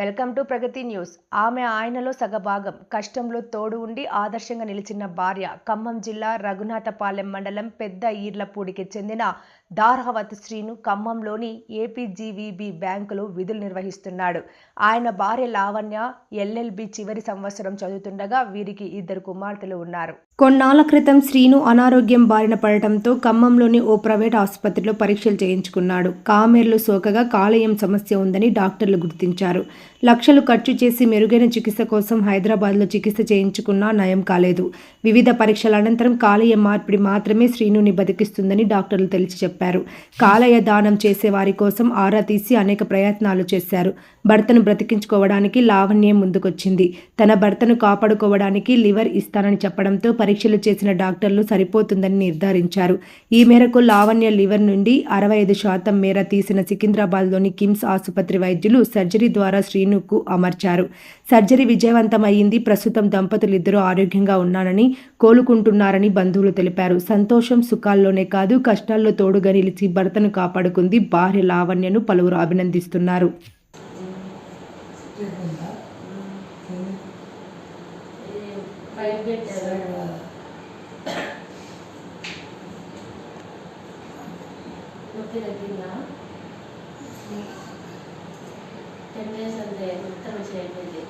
Welcome to Pragathi news. ఆమె ఆయనలో సగభాగం. కష్టంలో తోడు ఉండి ఆదర్శంగా నిలిచిన భార్య ఖమ్మం జిల్లా రఘునాథపాలెం మండలం పెద్ద ఈర్లపూడికి చెందిన దార్హవత్ శ్రీను ఖమ్మంలోని ఏపీజీవీబీ బ్యాంకులో విధులు నిర్వహిస్తున్నాడు. ఆయన భార్య లావణ్య ఎల్ఎల్బి చివరి సంవత్సరం చదువుతుండగా వీరికి ఇద్దరు కుమార్తెలు ఉన్నారు. కొన్నాళ్ళ క్రితం శ్రీను అనారోగ్యం బారిన పడటంతో ఖమ్మంలోని ఓ ప్రైవేట్ ఆసుపత్రిలో పరీక్షలు చేయించుకున్నాడు. కామేర్లు సోకగా కాలేయం సమస్య ఉందని డాక్టర్లు గుర్తించారు. లక్షలు ఖర్చు చేసి మెరుగైన చికిత్స కోసం హైదరాబాద్లో చికిత్స చేయించుకున్నా నయం కాలేదు. వివిధ పరీక్షల అనంతరం కాలేయ మార్పిడి మాత్రమే శ్రీనుని బతికిస్తుందని డాక్టర్లు తెలిసి చెప్పారు. కాలేయ దానం చేసే వారి కోసం ఆరా తీసి అనేక ప్రయత్నాలు చేశారు. భర్తను బ్రతికించుకోవడానికి లావణ్యం ముందుకొచ్చింది. తన భర్తను కాపాడుకోవడానికి లివర్ ఇస్తానని చెప్పడంతో పరీక్షలు చేసిన డాక్టర్లు సరిపోతుందని నిర్ధారించారు. ఈ మేరకు లావణ్య లివర్ నుండి అరవై ఐదు శాతం మేర తీసిన సికింద్రాబాద్లోని కిమ్స్ ఆసుపత్రి వైద్యులు సర్జరీ ద్వారా శ్రీనుకు అమర్చారు. సర్జరీ విజయవంతమైంది ప్రస్తుతం దంపతులు ఆరోగ్యంగా ఉన్నానని కోలుకుంటున్నారని బంధువులు తెలిపారు. సంతోషం సుఖాల్లోనే కాదు కష్టాల్లో తోడుగా నిలిచి భర్తను కాపాడుకుంది భార్య లావణ్యను పలువురు అభినందిస్తున్నారు. Pipe termination there, term change there.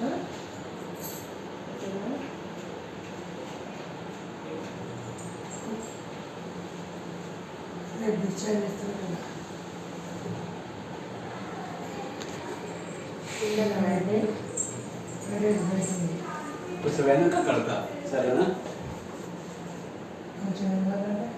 Huh? Okay, no? Let me change it to the तो सवेना का करता सर है ना अच्छा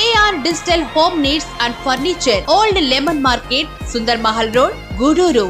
AR digital home needs and furniture old lemon market Sundar Mahal road Gudur